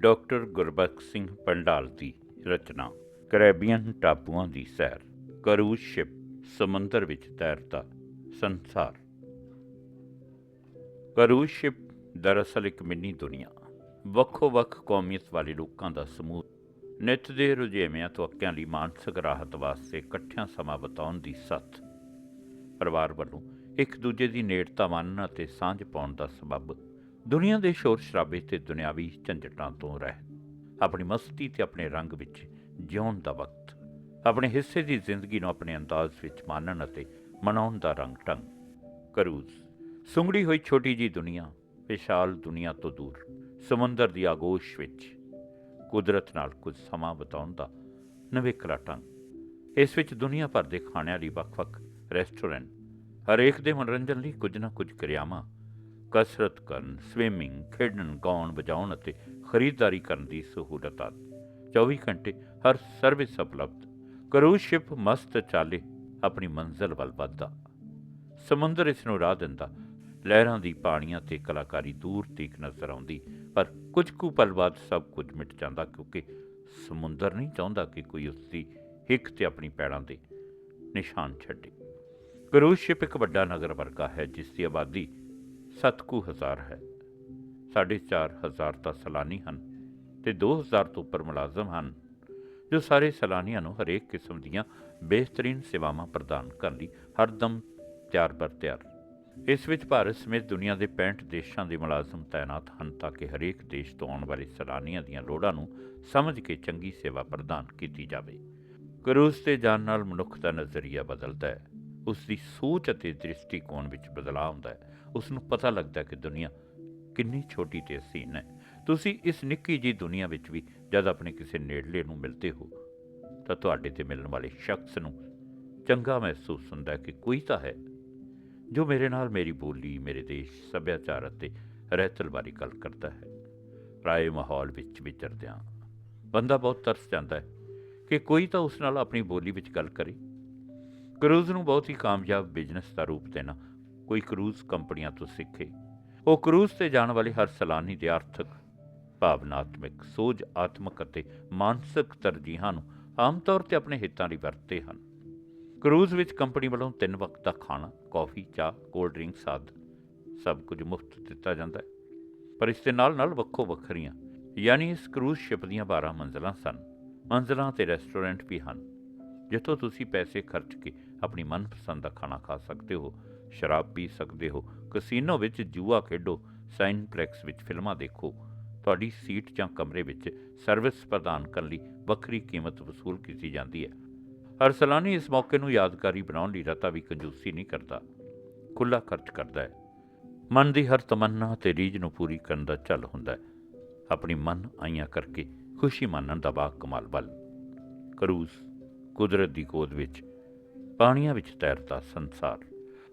Doctor Gurbakhsh Singh Pandal ਦੀ ਰਚਨਾ, Caribbean ਟਾਪੂਆਂ ਦੀ ਸੈਰ, ਕਰੂਜ਼ ਸ਼ਿਪ, ਸਮੁੰਦਰ ਵਿੱਚ ਤੈਰਦਾ ਸੰਸਾਰ। ਕਰੂਜ਼ ਸ਼ਿਪ ਦਰਅਸਲ ਇੱਕ ਮਿੰਨੀ ਦੁਨੀਆ। ਵੱਖੋ-ਵੱਖ ਕੌਮੀਅਤ ਵਾਲੇ ਲੋਕਾਂ ਦਾ ਸਮੂਹ, ਨਿੱਤ ਦੇ ਰੁਝੇਵਿਆਂ ਤੋਂ ਅੱਕਿਆਂ ਲਈ ਮਾਨਸਿਕ ਰਾਹਤ ਵਾਸਤੇ ਇਕੱਠਿਆਂ ਸਮਾਂ ਬਿਤਾਉਣ ਦੀ ਸੱਤ। ਪਰਿਵਾਰ ਵੱਲੋਂ ਇੱਕ ਦੂਜੇ ਦੀ ਨੇੜਤਾ ਮੰਨਣ ਅਤੇ ਸਾਂਝ ਪਾਉਣ ਦਾ ਸਬਬ ਦੁਨੀਆ ਦੇ ਸ਼ੋਰ ਸ਼ਰਾਬੇ ਤੇ ਦੁਨਿਆਵੀ ਝੰਜਟਾਂ ਤੋਂ ਰਹਿ। ਆਪਣੀ ਮਸਤੀ ਤੇ ਆਪਣੇ ਰੰਗ ਵਿੱਚ ਜਿਉਣ ਦਾ ਵਕਤ। ਆਪਣੇ ਹਿੱਸੇ ਦੀ ਜ਼ਿੰਦਗੀ ਨੂੰ ਆਪਣੇ ਅੰਦਾਜ਼ ਵਿੱਚ ਮਾਣਨ ਅਤੇ ਮਨਾਉਣ ਦਾ ਰੰਗ ਢੰਗ। ਕਰੂਜ਼, ਸੁੰਗੜੀ ਹੋਈ ਛੋਟੀ ਜੀ ਦੁਨੀਆ, ਵਿਸ਼ਾਲ ਦੁਨੀਆ ਤੋਂ ਦੂਰ, ਸਮੁੰਦਰ ਦੀ ਆਗੋਸ਼ ਵਿੱਚ। ਕੁਦਰਤ ਨਾਲ ਕੁਝ ਸਮਾਂ ਬਿਤਾਉਣ ਦਾ ਨਵੇਕਲਾ ਢੰਗ। ਇਸ ਵਿੱਚ ਦੁਨੀਆ ਭਰ ਦੇ ਖਾਣਿਆਂ ਲਈ ਵੱਖ-ਵੱਖ ਰੈਸਟੋਰੈਂਟ, ਹਰੇਕ ਦੇ ਮਨੋਰੰਜਨ ਲਈ ਕੁਝ ਨਾ ਕੁਝ ਕਿਰਿਆਵਾਂ ਕਸਰਤ ਕਰਨ ਸਵਿਮਿੰਗ ਖੇਡਣ, ਗਾਉਣ, ਵਜਾਉਣ ਅਤੇ ਖਰੀਦਦਾਰੀ ਕਰਨ ਦੀ ਸਹੂਲਤ। ਆਦਿ 24 ਘੰਟੇ ਹਰ ਸਰਵਿਸ ਉਪਲਬਧ। ਕਰੂਜ਼ ਸ਼ਿਪ ਮਸਤ ਚਾਲੇ ਆਪਣੀ ਮੰਜ਼ਲ ਵੱਲ ਵੱਧਦਾ। ਸਮੁੰਦਰ ਇਸ ਨੂੰ ਰਾਹ ਦਿੰਦਾ। ਲਹਿਰਾਂ ਦੀ ਪਾਣੀਆਂ ਤੇ ਕਲਾਕਾਰੀ ਦੂਰ ਤੀਕ ਨਜ਼ਰ ਆਉਂਦੀ, ਪਰ ਕੁਝ ਕੁ ਪਲ ਬਾਅਦ ਸਭ ਕੁਝ ਮਿਟ ਜਾਂਦਾ ਕਿਉਂਕਿ ਸਮੁੰਦਰ ਨਹੀਂ ਚਾਹੁੰਦਾ ਕਿ ਕੋਈ ਉਸ ਦੀ ਹਿੱਕ ਤੇ ਆਪਣੀ ਪੈੜਾਂ ਦੇ ਨਿਸ਼ਾਨ ਛੱਡੇ। ਕਰੂਜ਼ ਸ਼ਿਪ ਇੱਕ ਵੱਡਾ ਨਗਰ ਵਰਗਾ ਹੈ, ਜਿਸ ਦੀ ਆਬਾਦੀ ਸੱਤ ਕੁ ਹਜ਼ਾਰ ਹੈ। ਸਾਢੇ ਚਾਰ ਹਜ਼ਾਰ ਤਾਂ ਸੈਲਾਨੀ ਹਨ ਤੇ 2000 ਤੋਂ ਉੱਪਰ ਮੁਲਾਜ਼ਮ ਹਨ, ਜੋ ਸਾਰੇ ਸੈਲਾਨੀਆਂ ਨੂੰ ਹਰੇਕ ਕਿਸਮ ਦੀਆਂ ਬਿਹਤਰੀਨ ਸੇਵਾਵਾਂ ਪ੍ਰਦਾਨ ਕਰਨ ਲਈ ਹਰਦਮ ਤਿਆਰ ਬਰ ਤਿਆਰ ਇਸ ਵਿੱਚ ਭਾਰਤ ਸਮੇਤ ਦੁਨੀਆ ਦੇ 65 ਦੇਸ਼ਾਂ ਦੇ ਮੁਲਾਜ਼ਮ ਤਾਇਨਾਤ ਹਨ ਤਾਂ ਕਿ ਹਰੇਕ ਦੇਸ਼ ਤੋਂ ਆਉਣ ਵਾਲੇ ਸੈਲਾਨੀਆਂ ਦੀਆਂ ਲੋੜਾਂ ਨੂੰ ਸਮਝ ਕੇ ਚੰਗੀ ਸੇਵਾ ਪ੍ਰਦਾਨ ਕੀਤੀ ਜਾਵੇ। ਕਰੂਜ਼ ਤੇ ਜਾਣ ਨਾਲ ਮਨੁੱਖ ਦਾ ਨਜ਼ਰੀਆ ਬਦਲਦਾ ਹੈ। ਉਸ ਦੀ ਸੋਚ ਅਤੇ ਦ੍ਰਿਸ਼ਟੀਕੋਣ ਵਿੱਚ ਬਦਲਾਅ ਆਉਂਦਾ ਹੈ। ਉਸ ਨੂੰ ਪਤਾ ਲੱਗਦਾ ਕਿ ਦੁਨੀਆ ਕਿੰਨੀ ਛੋਟੀ ਤੇ ਹਸੀਨ ਹੈ। ਤੁਸੀਂ ਇਸ ਨਿੱਕੀ ਜੀ ਦੁਨੀਆ ਵਿੱਚ ਵੀ ਜਦ ਆਪਣੇ ਕਿਸੇ ਨੇੜਲੇ ਨੂੰ ਮਿਲਦੇ ਹੋ, ਤਾਂ ਤੁਹਾਡੇ ਤੇ ਮਿਲਣ ਵਾਲੇ ਸ਼ਖਸ ਨੂੰ ਚੰਗਾ ਮਹਿਸੂਸ ਹੁੰਦਾ ਕਿ ਕੋਈ ਤਾਂ ਹੈ ਜੋ ਮੇਰੇ ਨਾਲ ਮੇਰੀ ਬੋਲੀ, ਮੇਰੇ ਦੇਸ਼, ਸੱਭਿਆਚਾਰ ਅਤੇ ਰਹਿਤਲ ਬਾਰੇ ਗੱਲ ਕਰਦਾ ਹੈ। ਰਾਏ ਮਾਹੌਲ ਵਿੱਚ ਵਿਚਰਦਿਆਂ ਬੰਦਾ ਬਹੁਤ ਤਰਸ ਜਾਂਦਾ ਹੈ ਕਿ ਕੋਈ ਤਾਂ ਉਸ ਨਾਲ ਆਪਣੀ ਬੋਲੀ ਵਿੱਚ ਗੱਲ ਕਰੇ। ਕਰੂਜ਼ ਨੂੰ ਬਹੁਤ ਹੀ ਕਾਮਯਾਬ ਬਿਜ਼ਨਸ ਦਾ ਰੂਪ ਦੇਣਾ, ਕੋਈ ਕਰੂਜ਼ ਕੰਪਨੀਆਂ ਤੋਂ ਸਿੱਖੇ। ਉਹ ਕਰੂਜ਼ ਤੇ ਜਾਣ ਵਾਲੇ ਹਰ ਸੈਲਾਨੀ ਦੇ ਆਰਥਿਕ, ਭਾਵਨਾਤਮਕ, ਸੋਝ, ਆਤਮਕ ਅਤੇ ਮਾਨਸਿਕ ਤਰਜੀਹਾਂ ਨੂੰ ਆਮ ਤੌਰ ਤੇ ਆਪਣੇ ਹਿੱਤਾਂ ਲਈ ਵਰਤਦੇ ਹਨ। ਕਰੂਜ਼ ਵਿੱਚ ਕੰਪਨੀ ਵੱਲੋਂ ਤਿੰਨ ਵਕਤ ਦਾ ਖਾਣਾ, ਕਾਫੀ, ਚਾਹ, ਕੋਲਡ ਡਰਿੰਕਸ ਆਦਿ ਸਭ ਕੁਝ ਮੁਫਤ ਦਿੱਤਾ ਜਾਂਦਾ ਹੈ। ਪਰ ਇਸ ਦੇ ਨਾਲ ਨਾਲ ਵੱਖੋ ਵੱਖਰੀਆਂ, ਯਾਨੀ ਇਸ ਕਰੂਜ਼ ਸ਼ਿਪ ਦੀਆਂ 12 ਮੰਜ਼ਲਾਂ ਸਨ। ਮੰਜ਼ਲਾਂ ਤੇ ਰੈਸਟੋਰੈਂਟ ਵੀ ਹਨ। ਜਿੱਥੋਂ ਤੁਸੀਂ ਪੈਸੇ ਖਰਚ ਕੇ ਆਪਣੀ ਮਨਪਸੰਦ ਦਾ ਖਾਣਾ ਖਾ ਸਕਦੇ ਹੋ, ਸ਼ਰਾਬ ਪੀ ਸਕਦੇ ਹੋ, ਕਸੀਨੋ ਵਿੱਚ ਜੂਆ ਖੇਡੋ ਸਾਈਨਪਲੈਕਸ ਵਿੱਚ ਫਿਲਮਾਂ ਦੇਖੋ, ਤੁਹਾਡੀ ਸੀਟ ਜਾਂ ਕਮਰੇ ਵਿੱਚ ਸਰਵਿਸ ਪ੍ਰਦਾਨ ਕਰਨ ਲਈ ਵੱਖਰੀ ਕੀਮਤ ਵਸੂਲ ਕੀਤੀ ਜਾਂਦੀ ਹੈ। ਹਰ ਸੈਲਾਨੀ ਇਸ ਮੌਕੇ ਨੂੰ ਯਾਦਗਾਰੀ ਬਣਾਉਣ ਲਈ ਰਤਾ ਵੀ ਕੰਜੂਸੀ ਨਹੀਂ ਕਰਦਾ ਖੁੱਲਾ ਖਰਚ ਕਰਦਾ ਹੈ। ਮਨ ਦੀ ਹਰ ਤਮੰਨਾ ਤੇ ਰੀਝ ਨੂੰ ਪੂਰੀ ਕਰਨ ਦਾ ਚੱਲ ਹੁੰਦਾ ਹੈ। ਆਪਣੀ ਮਨ ਆਈਆਂ ਕਰਕੇ ਖੁਸ਼ੀ ਮਾਨਣ ਦਾ ਬਾਗ ਕਮਾਲ ਬਲ ਕਰੂਜ਼ ਕੁਦਰਤ ਦੀ ਗੋਦ ਵਿੱਚ, ਪਾਣੀਆਂ ਵਿੱਚ ਤੈਰਦਾ ਸੰਸਾਰ।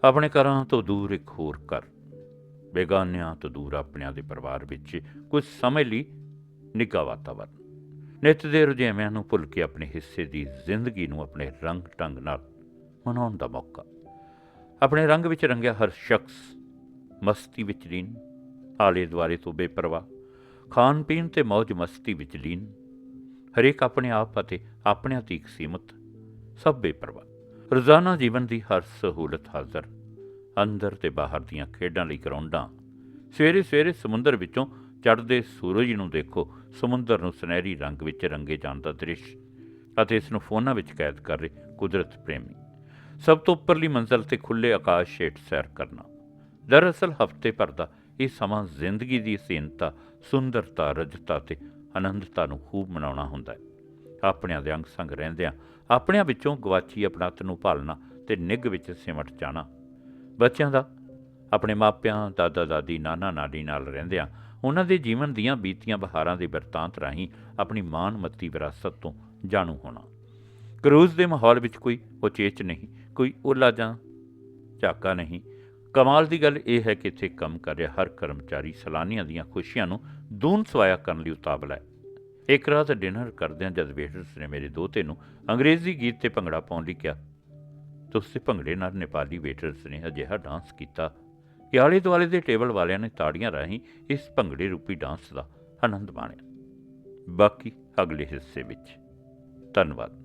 ਆਪਣੇ ਘਰਾਂ ਤੋਂ ਦੂਰ ਇੱਕ ਹੋਰ ਘਰ, ਬੇਗਾਨਿਆਂ ਤੋਂ ਦੂਰ ਆਪਣਿਆਂ ਦੇ ਪਰਿਵਾਰ ਵਿੱਚ ਕੁਝ ਸਮੇਂ ਲਈ ਨਿੱਘਾ ਵਾਤਾਵਰਨ। ਨਿੱਤ ਦੇ ਰੁਝੇਵਿਆਂ ਨੂੰ ਭੁੱਲ ਕੇ ਆਪਣੇ ਹਿੱਸੇ ਦੀ ਜ਼ਿੰਦਗੀ ਨੂੰ ਆਪਣੇ ਰੰਗ ਢੰਗ ਨਾਲ ਮਨਾਉਣ ਦਾ ਮੌਕਾ। ਆਪਣੇ ਰੰਗ ਵਿੱਚ ਰੰਗਿਆ ਹਰ ਸ਼ਖਸ ਮਸਤੀ ਵਿੱਚ ਲੀਨ, ਆਲੇ ਦੁਆਲੇ ਤੋਂ ਬੇਪਰਵਾਹ ਖਾਣ ਪੀਣ ਤੇ ਮौज ਮਸਤੀ ਵਿੱਚ ਲੀਨ ਹਰੇਕ ਆਪਣੇ ਆਪ ਅਤੇ ਆਪਣਿਆਂ ਤੀਕ ਸੀਮਤ, ਸਭ ਬੇਪਰਵਾਹ। ਰੋਜ਼ਾਨਾ ਜੀਵਨ ਦੀ ਹਰ ਸਹੂਲਤ ਹਾਜ਼ਰ। ਅੰਦਰ ਤੇ ਬਾਹਰ ਦੀਆਂ ਖੇਡਾਂ ਲਈ ਗਰਾਊਂਡਾਂ। ਸਵੇਰੇ ਸਵੇਰੇ ਸਮੁੰਦਰ ਵਿੱਚੋਂ ਚੜ੍ਹਦੇ ਸੂਰਜ ਨੂੰ ਦੇਖੋ। ਸਮੁੰਦਰ ਨੂੰ ਸੁਨਹਿਰੀ ਰੰਗ ਵਿੱਚ ਰੰਗੇ ਜਾਣ ਦਾ ਦ੍ਰਿਸ਼ ਅਤੇ ਇਸ ਨੂੰ ਫੋਨਾਂ ਵਿੱਚ ਕੈਦ ਕਰ ਰਹੇ ਕੁਦਰਤ ਪ੍ਰੇਮੀ। ਸਭ ਤੋਂ ਉੱਪਰਲੀ ਮੰਜ਼ਲ ਤੇ ਖੁੱਲੇ ਆਕਾਸ਼ ਹੇਠ ਸੈਰ ਕਰਨਾ। ਦਰਅਸਲ ਹਫ਼ਤੇ ਭਰ ਦਾ ਇਹ ਸਮਾਂ ਜ਼ਿੰਦਗੀ ਦੀ ਸੀਨਤਾ ਸੁੰਦਰਤਾ ਰਜਤਾ ਤੇ ਆਨੰਦਤਾ ਨੂੰ ਖੂਬ ਮਨਾਉਣਾ ਹੁੰਦਾ ਹੈ। ਆਪਣਿਆਂ ਦੇ ਅੰਗ ਸੰਗ ਰਹਿੰਦਿਆਂ ਆਪਣਿਆਂ ਵਿੱਚੋਂ ਗਵਾਚੀ ਆਪਣਤ ਨੂੰ ਭਾਲਣਾ ਤੇ ਨਿੱਘ ਵਿੱਚ ਸਿਮਟ ਜਾਣਾ। ਬੱਚਿਆਂ ਦਾ, ਆਪਣੇ ਮਾਪਿਆਂ, ਦਾਦਾ, ਦਾਦੀ, ਨਾਨਾ ਨਾਨੀ ਨਾਲ ਰਹਿੰਦਿਆਂ ਉਹਨਾਂ ਦੇ ਜੀਵਨ ਦੀਆਂ ਬੀਤੀਆਂ ਬਹਾਰਾਂ ਦੇ ਬਿਰਤਾਂਤ ਰਾਹੀਂ ਆਪਣੀ ਮਾਨਮੱਤੀ ਵਿਰਾਸਤ ਤੋਂ ਜਾਣੂ ਹੋਣਾ। ਕਰੂਜ਼ ਦੇ ਮਾਹੌਲ ਵਿੱਚ ਕੋਈ ਉਚੇਚ ਨਹੀਂ, ਕੋਈ ਓਲਾ ਜਾਂ ਝਾਕਾ ਨਹੀਂ ਕਮਾਲ ਦੀ ਗੱਲ ਇਹ ਹੈ ਕਿ ਇੱਥੇ ਕੰਮ ਕਰ ਰਿਹਾ ਹਰ ਕਰਮਚਾਰੀ ਸੈਲਾਨੀਆਂ ਦੀਆਂ ਖੁਸ਼ੀਆਂ ਨੂੰ ਦੂਨ ਸਵਾਇਆ ਕਰਨ ਲਈ ਉਤਾਵਲਾ ਹੈ। ਇੱਕ ਰਾਤ ਡਿਨਰ ਕਰਦਿਆਂ ਜਦ ਵੇਟਰਸ ਨੇ ਮੇਰੇ ਦੋਤੇ ਨੂੰ ਅੰਗਰੇਜ਼ੀ ਗੀਤ ਤੇ ਭੰਗੜਾ ਪਾਉਣ ਲਈ ਕਿਹਾ, ਤਾਂ ਉਸੇ ਭੰਗੜੇ ਨਾਲ ਨੇਪਾਲੀ ਵੇਟਰਸ ਨੇ ਅਜਿਹਾ ਡਾਂਸ ਕੀਤਾ ਕਿ ਆਲੇ ਦੁਆਲੇ ਦੇ ਟੇਬਲ ਵਾਲਿਆਂ ਨੇ ਤਾੜੀਆਂ ਰਾਹੀਂ ਇਸ ਭੰਗੜੇ ਰੂਪੀ ਡਾਂਸ ਦਾ ਆਨੰਦ ਮਾਣਿਆ। ਬਾਕੀ ਅਗਲੇ ਹਿੱਸੇ ਵਿੱਚ। ਧੰਨਵਾਦ।